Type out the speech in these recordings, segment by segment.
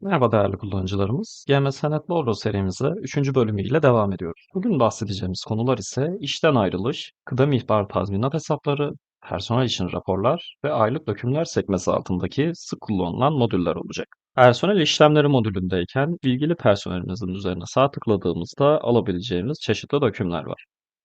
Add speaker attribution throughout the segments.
Speaker 1: Merhaba değerli kullanıcılarımız. GMS Net Bordo serimize 3. bölümüyle devam ediyoruz. Bugün bahsedeceğimiz konular ise işten ayrılış, kıdem ihbar tazminat hesapları, personel için raporlar ve aylık dökümler sekmesi altındaki sık kullanılan modüller olacak. Personel işlemleri modülündeyken ilgili personelimizin üzerine sağ tıkladığımızda alabileceğimiz çeşitli dökümler var.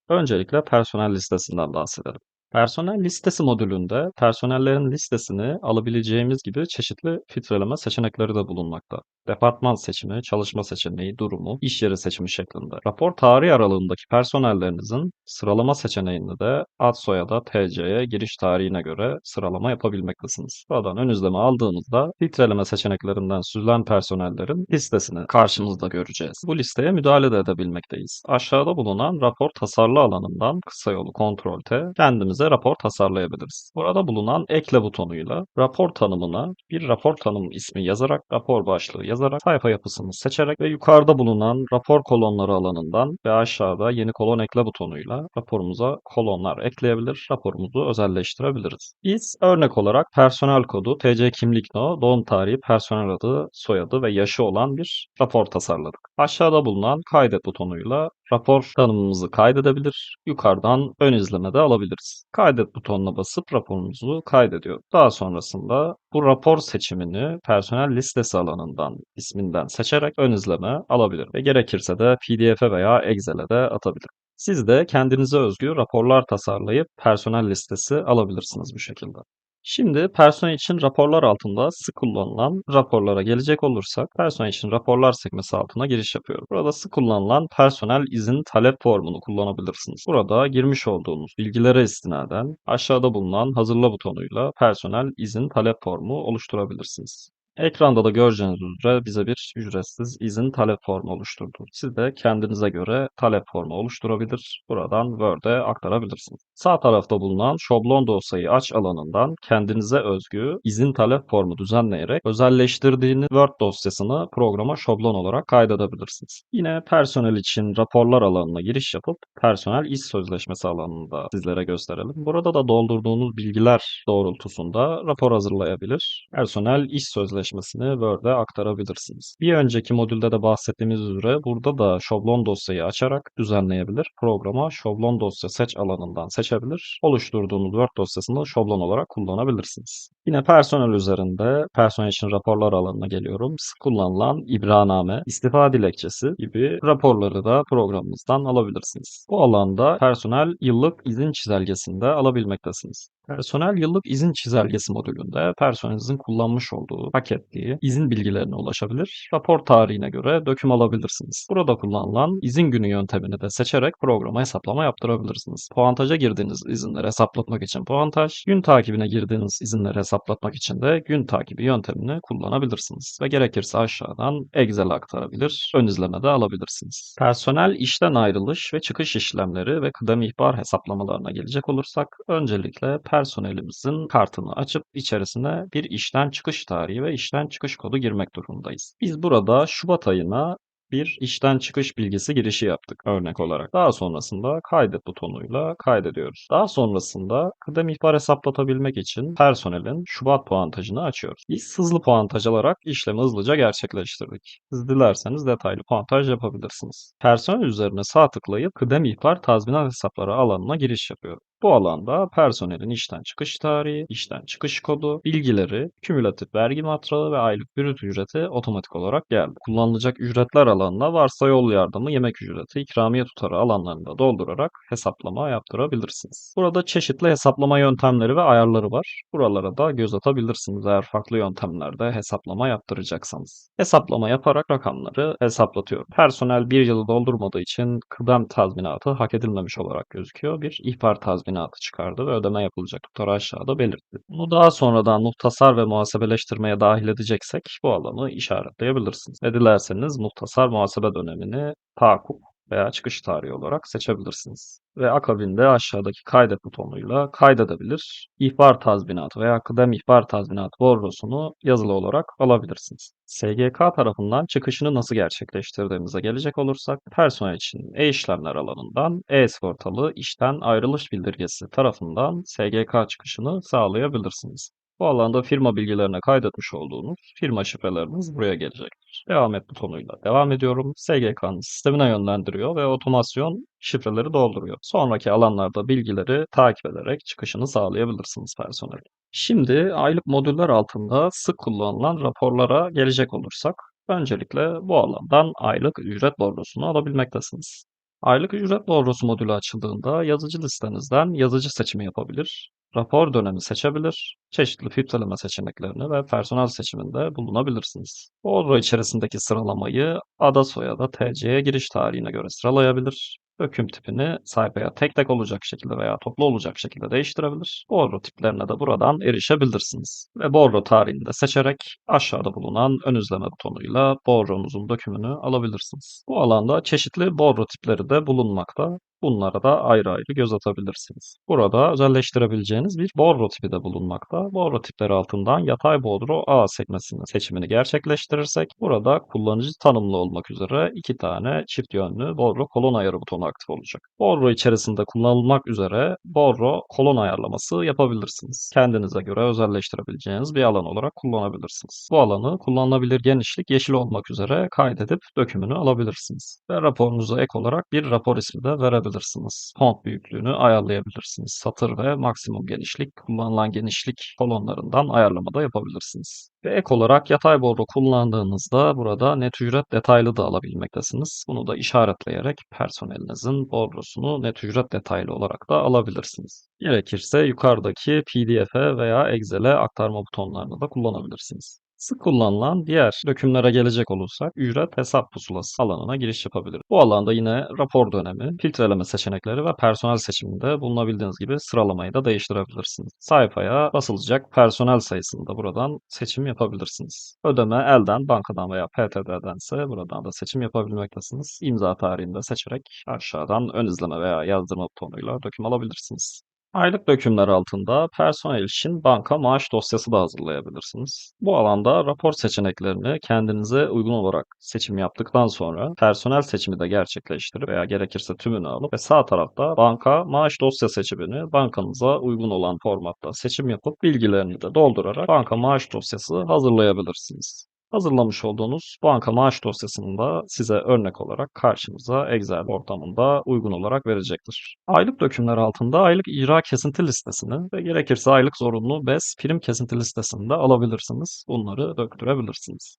Speaker 1: Öncelikle personel listesinden bahsedelim. Personel listesi modülünde personellerin listesini alabileceğimiz gibi çeşitli filtreleme seçenekleri de bulunmakta. Departman seçimi, çalışma seçeneği, durumu, iş yeri seçimi şeklinde. Rapor tarihi aralığındaki personellerinizin sıralama seçeneğinde de ad soyada TC'ye giriş tarihine göre sıralama yapabilmektesiniz. Buradan ön izleme aldığınızda filtreleme seçeneklerinden süzülen personellerin listesini karşımızda göreceğiz. Bu listeye müdahale de edebilmekteyiz. Aşağıda bulunan rapor tasarla alanından kısa yolu Ctrl T kendimize rapor tasarlayabiliriz. Burada bulunan ekle butonuyla rapor tanımına bir rapor tanım ismi yazarak rapor başlığı yazarak sayfa yapısını seçerek ve yukarıda bulunan rapor kolonları alanından ve aşağıda yeni kolon ekle butonuyla raporumuza kolonlar ekleyebilir, raporumuzu özelleştirebiliriz. Biz örnek olarak personel kodu, TC kimlik no, doğum tarihi, personel adı, soyadı ve yaşı olan bir rapor tasarladık. Aşağıda bulunan kaydet butonuyla rapor tanımımızı kaydedebilir, yukarıdan ön izleme de alabiliriz. Kaydet butonuna basıp raporumuzu kaydediyor. Daha sonrasında bu rapor seçimini personel listesi alanından isminden seçerek ön izleme alabilir ve gerekirse de PDF'e veya Excel'e de atabilir. Siz de kendinize özgü raporlar tasarlayıp personel listesi alabilirsiniz bu şekilde. Şimdi personel için raporlar altında sık kullanılan raporlara gelecek olursak personel için raporlar sekmesi altına giriş yapıyorum. Burada sık kullanılan personel izin talep formunu kullanabilirsiniz. Burada girmiş olduğunuz bilgilere istinaden aşağıda bulunan hazırla butonuyla personel izin talep formu oluşturabilirsiniz. Ekranda da göreceğiniz üzere bize bir ücretsiz izin talep formu oluşturdu. Siz de kendinize göre talep formu oluşturabilir. Buradan Word'e aktarabilirsiniz. Sağ tarafta bulunan şablon dosyayı aç alanından kendinize özgü izin talep formu düzenleyerek özelleştirdiğiniz Word dosyasını programa şablon olarak kaydedebilirsiniz. Yine personel için raporlar alanına giriş yapıp personel iş sözleşmesi alanında sizlere gösterelim. Burada da doldurduğunuz bilgiler doğrultusunda rapor hazırlayabilir. Personel iş sözleşmesi sözleşmesini Word'e aktarabilirsiniz. Bir önceki modülde de bahsettiğimiz üzere burada da şablon dosyayı açarak düzenleyebilir. Programa şablon dosya seç alanından seçebilir. Oluşturduğunuz Word dosyasını şablon olarak kullanabilirsiniz. Yine personel üzerinde personel için raporlar alanına geliyorum. Sık kullanılan ibraname, istifa dilekçesi gibi raporları da programımızdan alabilirsiniz. Bu alanda personel yıllık izin çizelgesinde alabilmektesiniz. Personel yıllık izin çizelgesi modülünde personelinizin kullanmış olduğu paketliği izin bilgilerine ulaşabilir. Rapor tarihine göre döküm alabilirsiniz. Burada kullanılan izin günü yöntemini de seçerek programa hesaplama yaptırabilirsiniz. Puantaja girdiğiniz izinleri hesaplatmak için puantaj, gün takibine girdiğiniz izinleri hesaplatmak için de gün takibi yöntemini kullanabilirsiniz. Ve gerekirse aşağıdan Excel aktarabilir, ön izleme de alabilirsiniz. Personel işten ayrılış ve çıkış işlemleri ve kıdem ihbar hesaplamalarına gelecek olursak öncelikle personelimizin kartını açıp içerisine bir işten çıkış tarihi ve işten çıkış kodu girmek durumundayız. Biz burada Şubat ayına bir işten çıkış bilgisi girişi yaptık örnek olarak. Daha sonrasında kaydet butonuyla kaydediyoruz. Daha sonrasında kıdem ihbar hesaplatabilmek için personelin Şubat puantajını açıyoruz. Biz hızlı puantaj alarak işlemi hızlıca gerçekleştirdik. Siz dilerseniz detaylı puantaj yapabilirsiniz. Personel üzerine sağ tıklayıp kıdem ihbar tazminat hesapları alanına giriş yapıyorum. Bu alanda personelin işten çıkış tarihi, işten çıkış kodu, bilgileri, kümülatif vergi matrağı ve aylık brüt ücreti otomatik olarak geldi. Kullanılacak ücretler alanına varsa yol yardımı, yemek ücreti, ikramiye tutarı alanlarını da doldurarak hesaplama yaptırabilirsiniz. Burada çeşitli hesaplama yöntemleri ve ayarları var. Buralara da göz atabilirsiniz eğer farklı yöntemlerde hesaplama yaptıracaksanız. Hesaplama yaparak rakamları hesaplatıyorum. Personel bir yılı doldurmadığı için kıdem tazminatı hak edilmemiş olarak gözüküyor. Bir ihbar tazminatı çıkardı ve ödeme yapılacak tutarı aşağıda belirtti. Bunu daha sonradan muhtasar ve muhasebeleştirmeye dahil edeceksek bu alanı işaretleyebilirsiniz. Ve dilerseniz muhtasar muhasebe dönemini tahakkuk veya çıkış tarihi olarak seçebilirsiniz. Ve akabinde aşağıdaki kaydet butonuyla kaydedebilir. İhbar tazminatı veya kıdem ihbar tazminatı bordrosunu yazılı olarak alabilirsiniz. SGK tarafından çıkışını nasıl gerçekleştirdiğimize gelecek olursak personel için e-işlemler alanından e-sigortalı işten ayrılış bildirgesi tarafından SGK çıkışını sağlayabilirsiniz. Bu alanda firma bilgilerine kaydetmiş olduğunuz firma şifreleriniz buraya gelecektir. Devam et butonuyla devam ediyorum. SGK'nın sistemine yönlendiriyor ve otomasyon şifreleri dolduruyor. Sonraki alanlarda bilgileri takip ederek çıkışını sağlayabilirsiniz personel. Şimdi aylık modüller altında sık kullanılan raporlara gelecek olursak, öncelikle bu alandan aylık ücret bordrosunu alabilmektesiniz. Aylık ücret bordrosu modülü açıldığında yazıcı listenizden yazıcı seçimi yapabilir, rapor dönemi seçebilir, çeşitli filtreleme seçeneklerini ve personel seçiminde bulunabilirsiniz. Bordro içerisindeki sıralamayı ada soyada TC'ye giriş tarihine göre sıralayabilir, döküm tipini sayfaya tek tek olacak şekilde veya toplu olacak şekilde değiştirebilir. Bordro tiplerine de buradan erişebilirsiniz. Ve bordro tarihini de seçerek aşağıda bulunan ön izleme butonuyla bordronuzun dökümünü alabilirsiniz. Bu alanda çeşitli bordro tipleri de bulunmakta. Bunlara da ayrı ayrı göz atabilirsiniz. Burada özelleştirebileceğiniz bir bordro tipi de bulunmakta. Bordro tipleri altından yatay bordro A sekmesinin seçimini gerçekleştirirsek burada kullanıcı tanımlı olmak üzere iki tane çift yönlü bordro kolon ayarı butonu aktif olacak. Bordro içerisinde kullanılmak üzere bordro kolon ayarlaması yapabilirsiniz. Kendinize göre özelleştirebileceğiniz bir alan olarak kullanabilirsiniz. Bu alanı kullanılabilir genişlik yeşil olmak üzere kaydedip dökümünü alabilirsiniz. Ve raporunuza ek olarak bir rapor ismi de verebilirsiniz ayarlayabilirsiniz. Font büyüklüğünü ayarlayabilirsiniz. Satır ve maksimum genişlik, kullanılan genişlik kolonlarından ayarlama da yapabilirsiniz. Ve ek olarak yatay bordro kullandığınızda burada net ücret detaylı da alabilmektesiniz. Bunu da işaretleyerek personelinizin bordrosunu net ücret detaylı olarak da alabilirsiniz. Gerekirse yukarıdaki PDF'e veya Excel'e aktarma butonlarını da kullanabilirsiniz. Sık kullanılan diğer dökümlere gelecek olursak ücret hesap pusulası alanına giriş yapabilir. Bu alanda yine rapor dönemi, filtreleme seçenekleri ve personel seçiminde bulunabildiğiniz gibi sıralamayı da değiştirebilirsiniz. Sayfaya basılacak personel sayısını da buradan seçim yapabilirsiniz. Ödeme elden, bankadan veya PTT'dense buradan da seçim yapabilmektesiniz. İmza tarihini de seçerek aşağıdan ön izleme veya yazdırma butonuyla döküm alabilirsiniz. Aylık dökümler altında personel için banka maaş dosyası da hazırlayabilirsiniz. Bu alanda rapor seçeneklerini kendinize uygun olarak seçim yaptıktan sonra personel seçimi de gerçekleştirip veya gerekirse tümünü alıp ve sağ tarafta banka maaş dosya seçimini bankanıza uygun olan formatta seçim yapıp bilgilerini de doldurarak banka maaş dosyası hazırlayabilirsiniz. Hazırlamış olduğunuz banka maaş dosyasını da size örnek olarak karşınıza Excel ortamında uygun olarak verecektir. Aylık dökümler altında aylık icra kesinti listesini ve gerekirse aylık zorunlu BES prim kesinti listesini de alabilirsiniz. Bunları döktürebilirsiniz.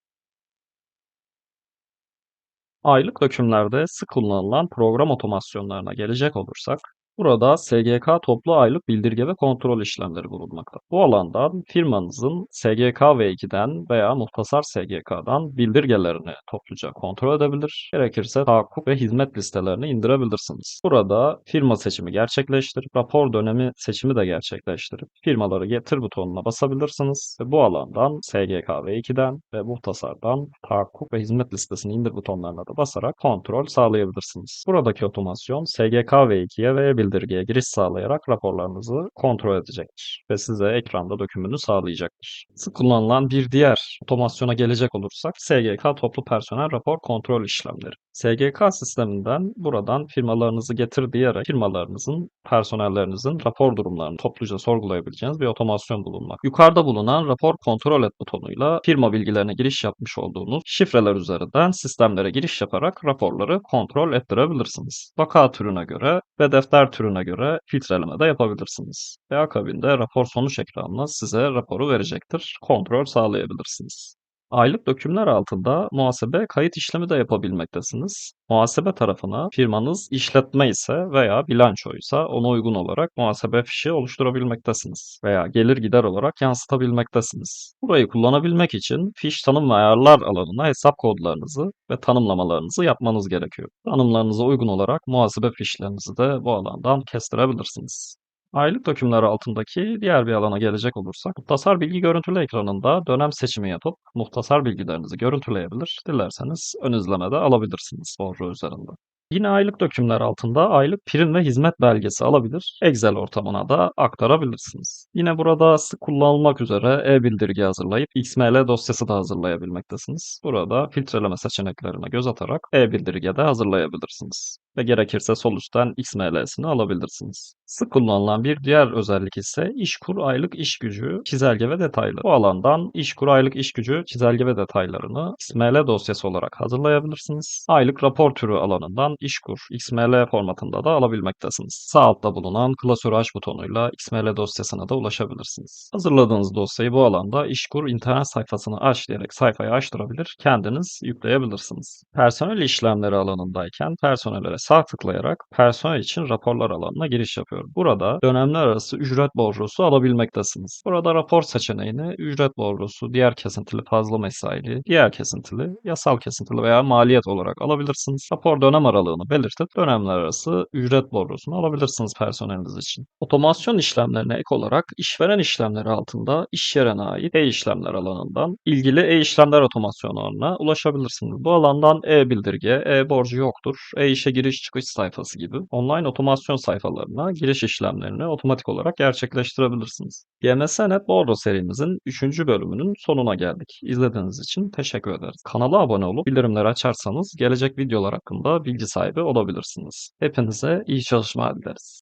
Speaker 1: Aylık dökümlerde sık kullanılan program otomasyonlarına gelecek olursak, Burada SGK toplu aylık bildirge ve kontrol işlemleri bulunmakta. Bu alandan firmanızın SGK V2'den veya muhtasar SGK'dan bildirgelerini topluca kontrol edebilir. Gerekirse tahakkuk ve hizmet listelerini indirebilirsiniz. Burada firma seçimi gerçekleştirip rapor dönemi seçimi de gerçekleştirip firmaları getir butonuna basabilirsiniz. Ve bu alandan SGK V2'den ve muhtasardan tahakkuk ve hizmet listesini indir butonlarına da basarak kontrol sağlayabilirsiniz. Buradaki otomasyon SGK V2'ye ve bildirgeye giriş sağlayarak raporlarınızı kontrol edecektir ve size ekranda dökümünü sağlayacaktır. Sık kullanılan bir diğer otomasyona gelecek olursak SGK toplu personel rapor kontrol işlemleri. SGK sisteminden buradan firmalarınızı getir diyerek firmalarınızın, personellerinizin rapor durumlarını topluca sorgulayabileceğiniz bir otomasyon bulunmak. Yukarıda bulunan rapor kontrol et butonuyla firma bilgilerine giriş yapmış olduğunuz şifreler üzerinden sistemlere giriş yaparak raporları kontrol ettirebilirsiniz. Vaka türüne göre ve defter türüne göre filtreleme de yapabilirsiniz. Ve akabinde rapor sonuç ekranına size raporu verecektir. Kontrol sağlayabilirsiniz. Aylık dökümler altında muhasebe kayıt işlemi de yapabilmektesiniz. Muhasebe tarafına firmanız işletme ise veya bilançoysa ona uygun olarak muhasebe fişi oluşturabilmektesiniz veya gelir gider olarak yansıtabilmektesiniz. Burayı kullanabilmek için fiş tanım ve ayarlar alanına hesap kodlarınızı ve tanımlamalarınızı yapmanız gerekiyor. Tanımlarınıza uygun olarak muhasebe fişlerinizi de bu alandan kestirebilirsiniz. Aylık dökümler altındaki diğer bir alana gelecek olursak, muhtasar bilgi görüntülü ekranında dönem seçimi yapıp muhtasar bilgilerinizi görüntüleyebilir, dilerseniz ön izlemede alabilirsiniz borcu üzerinde. Yine aylık dökümler altında aylık prim ve hizmet belgesi alabilir, Excel ortamına da aktarabilirsiniz. Yine burada sık kullanılmak üzere e-bildirgi hazırlayıp XML dosyası da hazırlayabilmektesiniz. Burada filtreleme seçeneklerine göz atarak e-bildirge de hazırlayabilirsiniz. Ve gerekirse üstten XML'sini alabilirsiniz. Sık kullanılan bir diğer özellik ise İşkur aylık iş gücü çizelge ve detaylı. Bu alandan İşkur aylık iş gücü çizelge ve detaylarını XML dosyası olarak hazırlayabilirsiniz. Aylık rapor türü alanından İşkur XML formatında da alabilmektesiniz. Sağ altta bulunan klasör aç butonuyla XML dosyasına da ulaşabilirsiniz. Hazırladığınız dosyayı bu alanda İşkur internet sayfasını aç diyerek sayfayı açtırabilir, kendiniz yükleyebilirsiniz. Personel işlemleri alanındayken personele sağ tıklayarak personel için raporlar alanına giriş yapıyorum. Burada dönemler arası ücret borcusu alabilmektesiniz. Burada rapor seçeneğini ücret borcusu, diğer kesintili fazla mesaili, diğer kesintili, yasal kesintili veya maliyet olarak alabilirsiniz. Rapor dönem aralığını belirtip dönemler arası ücret borcusunu alabilirsiniz personeliniz için. Otomasyon işlemlerine ek olarak işveren işlemleri altında iş yerine ait e-işlemler alanından ilgili e-işlemler otomasyonlarına ulaşabilirsiniz. Bu alandan e-bildirge, e-borcu yoktur, e-işe giriş çıkış sayfası gibi online otomasyon sayfalarına giriş işlemlerini otomatik olarak gerçekleştirebilirsiniz. GMS.net Bordo serimizin 3. bölümünün sonuna geldik. İzlediğiniz için teşekkür ederiz. Kanala abone olup bildirimleri açarsanız gelecek videolar hakkında bilgi sahibi olabilirsiniz. Hepinize iyi çalışmalar dileriz.